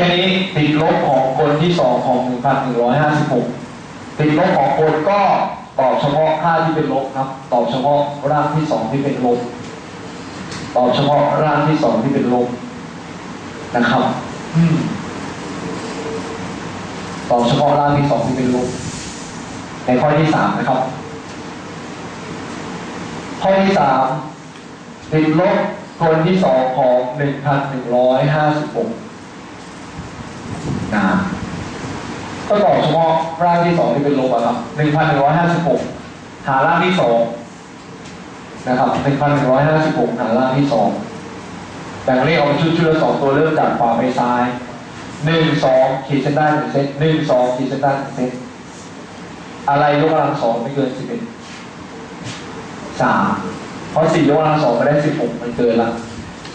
ทีนี้ติดลบของกลที่สองของ 1,156 ติดลบของกลก็ตอบเฉพาะค่าที่เป็นลบครับ ตอบเฉพาะร่างที่สองที่เป็นลบ ตอบเฉพาะร่างที่สองที่เป็นลบนะครับอตอบเฉพาะร่างที่สองที่เป็นลบในข้อที่สามนะครับ ข้อที่สามติดลบคนที่สองของหนึ่งพันหนึ่งร้อยห้าสิบหก นะก็ตอบเฉพาะร่างที่สองที่เป็นลบครับหนึ่งพันหนึ่งร้อยห้าสิบหกหาร่างที่สองนะครับหนึ่งพันหนึ่งร้อยห้าสิบหกหาร่างที่สองแบ่งเลขออกเป็นชุดชุดละสองตัวเริ่มจากขวาไปซ้ายหนึ่งสองขีดเส้นได้หนึ่งเซตหนึ่งสองขีดเส้นได้หนึ่งเซตอะไรยกกำลังสองไม่เกินสิบเอ็ดสามเพราะสี่ยกกำลังสองก็ได้สิบหกมันเกินละ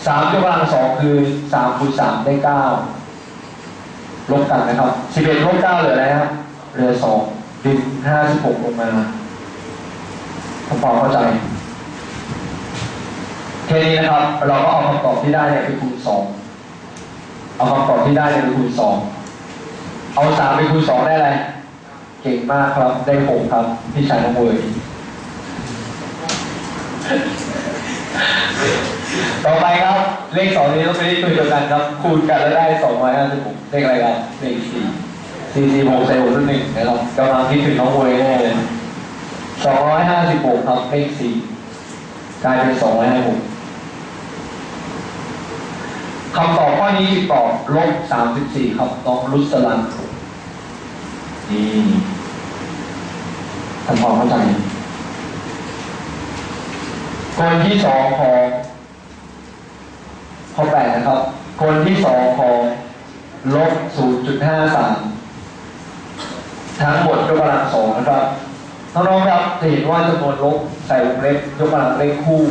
สามยกกำลังสองคือสามคูณสามได้เก้า ลบกันนะครับสิบเอ็ดลบเก้าเหลืออะไรครับเหลือสองดึงห้าสิบหกลงมาทำความเข้าใจแค่นี้นะครับ เราก็เอาคำตอบที่ได้เนี่ยไปคูณสองเอาคำตอบที่ได้เนี่ยไปคูณสองเอาสามไปคูณสองได้อะไรเก่งมากครับได้หกครับพี่ชายน้องเวย ต่อไปครับเลขสองนี้ต้องเป็นเลขตัวเดียวกันครับ คูณกันแล้วได้สองร้อยห้าสิบหกเลขอะไรครับเลขสี่สี่สี่หกใส่หกด้วหนึ่งนะครับกำลังคิดถึงน้องเวยแน่เลยสองร้อยห้าสิบหกครับเลขสี่กลายเป็นสองร้อยห้าสิบหกคำตอบข้อนี้ตอบลบสามสิบสี่ครับน้องรุสลันนี่ทำความเข้าใจคนที่สองของ ข้อแปดนะครับ คนที่สองของลบศูนย์จุดห้าสามทั้งหมดยกกำลังสองนะครับน้องๆครับจะเห็นว่าจำนวนลบใส่วงเล็บยกกำลังเลขคู่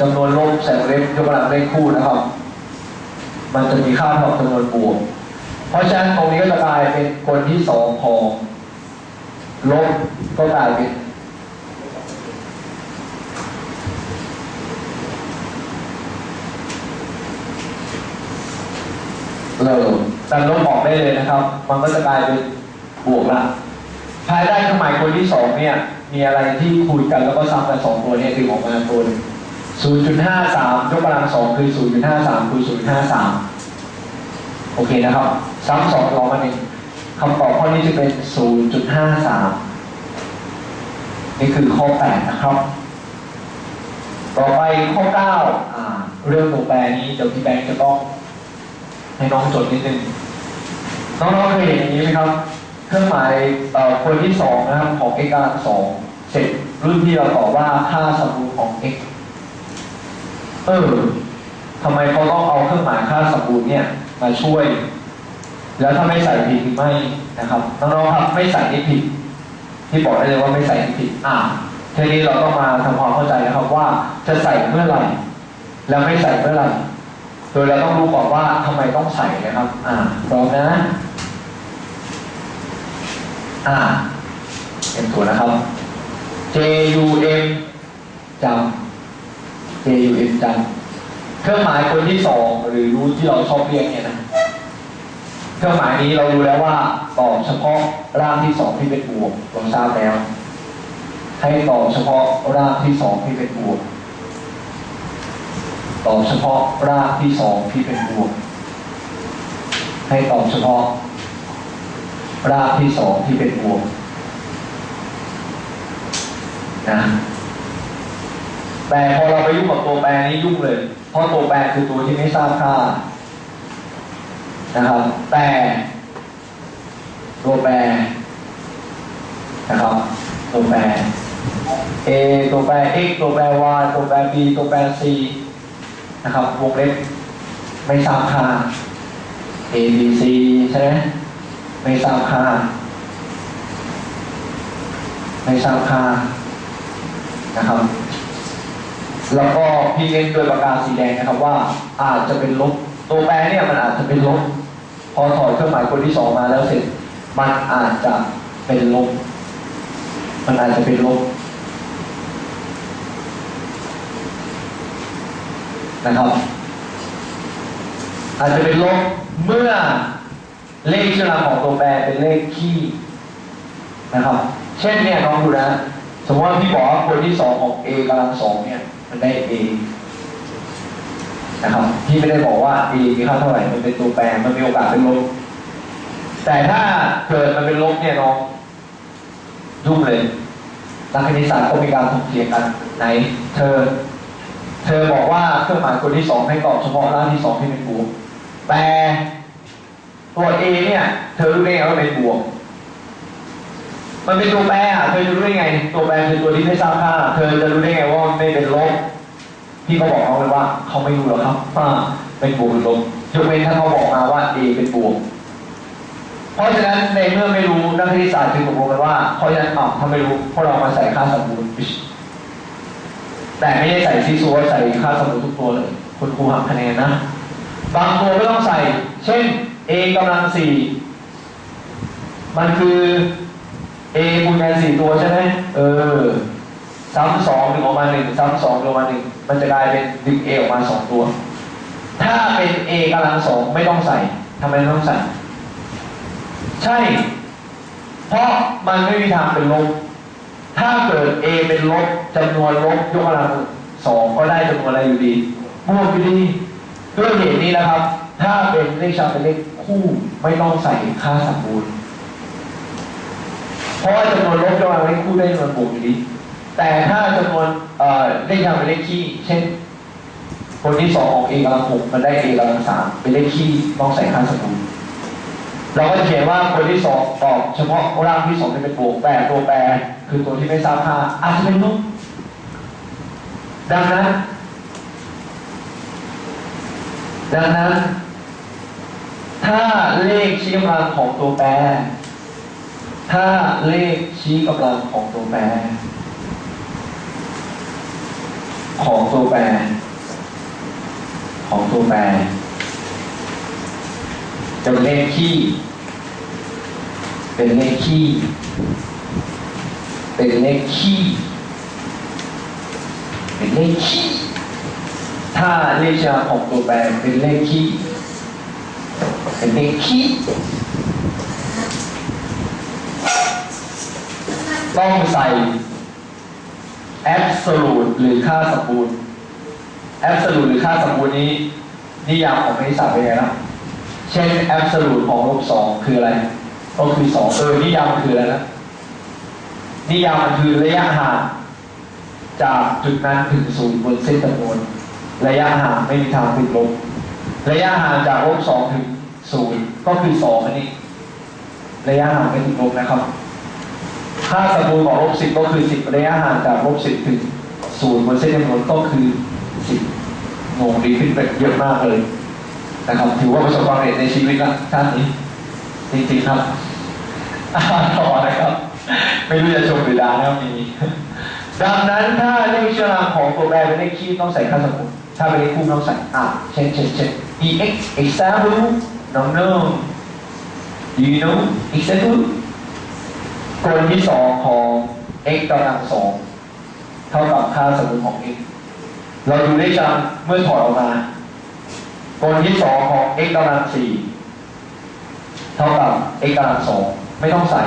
จำนวนลบใส่วงเล็บยกกำลังเลขคู่นะครับ มันจะมีค่าเท่ากับจำนวนบวกเพราะฉะนั้นตรงนี้ก็จะกลายเป็นคนที่สองของลบก็กลายเป็น เราตัดลบออกได้เลยนะครับ มันก็จะกลายเป็นบวกละภายใต้เครื่องหมายคนที่สองเนี่ย มีอะไรที่คูณกันแล้วก็ซ้ำกันสองตัวเนี่ยคือออกมาตัวหนึ่ง0.53ยกกำลังสองคือ 0.53คูณ0.53 โอเคนะครับ ซ้ำสองลอมาเองคำตอบข้อนี้จะเป็น 0.53 นี่คือข้อ 8 นะครับ ต่อไปข้อ9อ่าเรื่องตัวแปรนี้เดี๋ยวพี่แบงค์จะต้อง ให้น้องจดนิดนึงน้องๆเคยเห็นอย่างนี้ไหมครับ เครื่องหมายเอ่อคนที่สองนะครับของ x กำลังสองเสร็จรุ่นที่เราตอบว่าค่าสมบูรณ์ของ x เออทำไมเขาต้องเอาเครื่องหมายค่าสมบูรณ์เนี่ยมาช่วย แล้วถ้าไม่ใส่ผิดหรือไม่นะครับน้องๆครับไม่ใส่นี่ผิด ที่บอกได้เลยว่าไม่ใส่นี่ผิดอ่าทีนี้เราต้องมาทำความเข้าใจนะครับว่าจะใส่เมื่อไหร่ แล้วไม่ใส่เมื่อไหร่ โดยเราต้องรู้ก่อนว่าทำไมต้องใส่นะครับ อ่าพร้อมนะ อ่าเป็นตัวนะครับ J U M จำ J U M จำเครื่องหมายคนที่สองหรือรู้ที่เราชอบเรียกเนี่ยนะเครื่องหมายนี้เรารู้แล้วว่าตอบเฉพาะร่างที่สองที่เป็นบวกเราทราบแล้ว ให้ตอบเฉพาะร่างที่สองที่เป็นบวก ตอบเฉพาะรากที่สองที่เป็นบวก ให้ตอบเฉพาะ รากที่สองที่เป็นบวกนะแต่พอเราไปยุ่งกับตัวแปรนี้ยุ่งเลย เพราะตัวแปรคือตัวที่ไม่ทราบค่านะครับ แต่ตัวแปรนะครับตัวแปร A ตัวแปร x ตัวแปร y ตัวแปร b ตัวแปร c นะครับ วงเล็บไม่ทราบค่า A B C ใช่ไหมไม่ทราบค่า ไม่ทราบค่านะครับ แล้วก็พี่เน้นด้วยปากกาสีแดงนะครับว่าอาจจะเป็นลบตัวแปรเนี่ยมันอาจจะเป็นลบ พอถอดเครื่องหมายคนที่สองมาแล้วเสร็จ มันอาจจะเป็นลบ มันอาจจะเป็นลบ นะครับ อาจจะเป็นลบเมื่อเลขชื่อราของตัวแปรเป็นเลขคี่นะครับ เช่นเนี่ยน้องดูนะ สมมติว่าพี่บอกว่าคนที่สองของ a กำลังสองเนี่ย มันได้ a นะครับพี่ไม่ได้บอกว่า a มีค่าเท่าไหร่ มันเป็นตัวแปร มันมีโอกาสเป็นลบ แต่ถ้าเกิดมันเป็นลบเนี่ยน้องยุ่งเลยนักคณิตศาสตร์ก็มีการถกเถียงกันไหน เธอ เธอบอกว่าเครื่องหมายคนที่สองให้ตอบเฉพาะร่างที่สองที่เป็นบวก แต่ตัว A เนี่ย เธอรู้ได้ไงว่าเป็นบวก มันเป็นตัวแปรอะเธอจะรู้ได้ไง ตัวแปรคือตัวที่ไม่ทราบค่า เธอจะรู้ได้ไงว่าไม่เป็นลบพี่ก็บอกเขาเลยว่าเขาไม่รู้หรอกครับว่าเป็นบวกหรือลบยกเว้นถ้าเขาบอกมาว่า A เป็นบวกเพราะฉะนั้นในเมื่อไม่รู้นักคณิตศาสตร์จึงตกลงกันว่าเพราะฉะนั้นอะถ้าไม่รู้พวกเรามาใส่ค่าสมบูรณ์ แต่ไม่ได้ใส่ซีซัวใส่ค่าสมบูรณ์ทุกตัวเลย คุณครูหักคะแนนนะ บางตัวไม่ต้องใส่ เช่น a กำลังสี่มันคือ a คูณกันสี่ตัวใช่ไหมเออ ซ้ำสองดึงออกมาหนึ่งซ้ำสองดึงออกมาหนึ่งมันจะกลายเป็นดึง a ออกมาสองตัว ถ้าเป็น a กำลังสองไม่ต้องใส่ทำไมต้องใส่ ใช่ เพราะมันไม่มีทางเป็นลบ ถ้าเกิด a เป็นลบจำนวนลบยกกำลังสองก็ได้จำนวนอะไรอยู่ดีบวกอยู่ดีด้วยเหตุนี้นะครับ ถ้าเป็นเลขชาเป็นเลขคู่ไม่ต้องใส่ค่าสมบูรณ์เพราะว่าจำนวนลบยกกำลังเลขคู่ได้จำนวนบวกอยู่ดีแต่ถ้าจำนวนเอ่อเลขชาเป็นเลขคี่ เช่น คนที่สองของ a กำลังหกมันได้ a กำลังสามเป็นเลขคี่ต้องใส่ค่าสมบูรณ์ เราก็จะเขียนว่าคนที่สองตอบเฉพาะร่างที่สองจะเป็นบวกแต่ตัวแปรคือตัวที่ไม่ทราบค่าอาจจะเป็นลบดังนั้น ดังนั้น ถ้าเลขชี้กำลังของตัวแปร ถ้าเลขชี้กำลังของตัวแปร ของตัวแปร ของตัวแปร เป็นเลขขี้ เป็นเลขขี้ เป็นเลขขี้ เป็นเลขขี้ ถ้าเลขชาของตัวแปรเป็นเลขขี้ เป็นเลขขี้ ต้องใส่ absolute หรือค่าสมบูรณ์ absolute หรือค่าสมบูรณ์นี้ นิยามของคณิตศาสตร์เป็นไงนะ เช่น absolute ของลบสองคืออะไร ก็คือสองเออนิยามมันคืออะไรนะนิยามมันคือระยะห่างจากจุดนั้นถึงศูนย์บนเส้นจำนวนระยะห่างไม่มีทางติดลบระยะห่างจากลบสองถึงศูนย์ก็คือสองอันนี้ ระยะห่างไม่ติดลบนะครับค่าสมบูรณ์ของลบสิบก็คือสิบระยะห่างจากลบสิบถึงศูนย์บนเส้นจำนวนก็คือสิบงงดีขึ้นไปเยอะมากเลย นะครับถือว่าประสบความสำเร็จในชีวิตละท่านนี้ จริงๆครับต่อนะครับ ไม่รู้จะชมหรือด่านะครับมีดังนั้นถ้าเลขเชื้อราของตัวแปรเป็นเลขคี่ต้องใส่ค่าสมมติถ้าเป็นเลขคู่ต้องใส่อะเช่นเช่นเช่น ex example no no do you know example กลที่สองของ x กำลังสองเท่ากับค่าสมมติของ x เราดูได้จำเมื่อถอดออกมา กลที่สองของ x กำลังสี่เท่ากับ x กำลังสองไม่ต้องใส่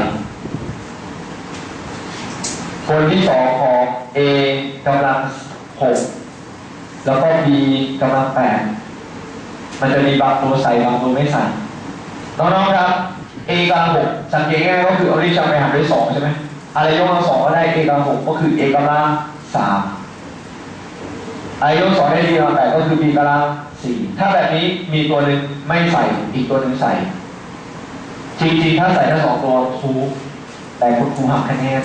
กลที่สองของ a กำลังหกแล้วก็ b กำลังแปดมันจะมีบางตัวใส่บางตัวไม่ใส่น้องๆครับ a กำลังหกสังเกตง่ายก็คือเอาดิฉันไปหารด้วยสองใช่ไหมอะไรยกกำลังสองก็ได้ a กำลังหกก็คือ a กำลังสาม อายกสองได้ดีมาแปดก็คือ b กำลังสี่ถ้าแบบนี้มีตัวหนึ่งไม่ใส่อีกตัวหนึ่งใส่ จริงๆ ถ้าใส่ทั้งสองตัวถูแต่คุณครูหักคะแนน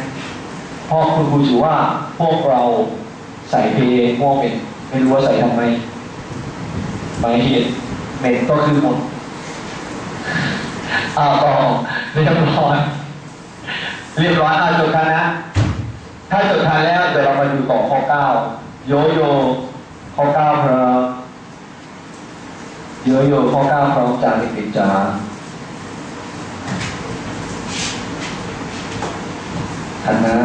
เพราะคุณครูถือว่าพวกเราใส่เพย์โมเป็นไม่รู้ว่าใส่ทำไมหมายเหตุเมนก็คือหมดอ้าต่อเรียบร้อยเรียบร้อยอ่าจบกันนะ ถ้าจบทันแล้วเดี๋ยวเรามาดูต่อข้อเก้า โยโย่ข้อเก้าพร้อมโยโย่ข้อเก้าพร้อมจากเด็กจาทันนะ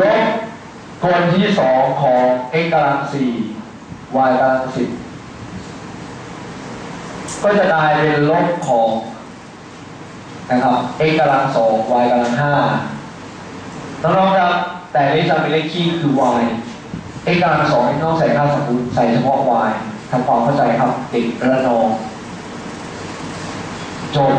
ลบกลที่สองของ x กำลังสี่ y กำลังสิบ ก็จะกลายเป็นลบของนะครับ x กำลังสอง y กำลังห้าน้องๆครับแต่นี่จะเป็นเลขคี่คือ y x กำลังสองต้องใส่ค่าสมมติใส่เฉพาะ y ทำความเข้าใจครับเด็กระนองจบ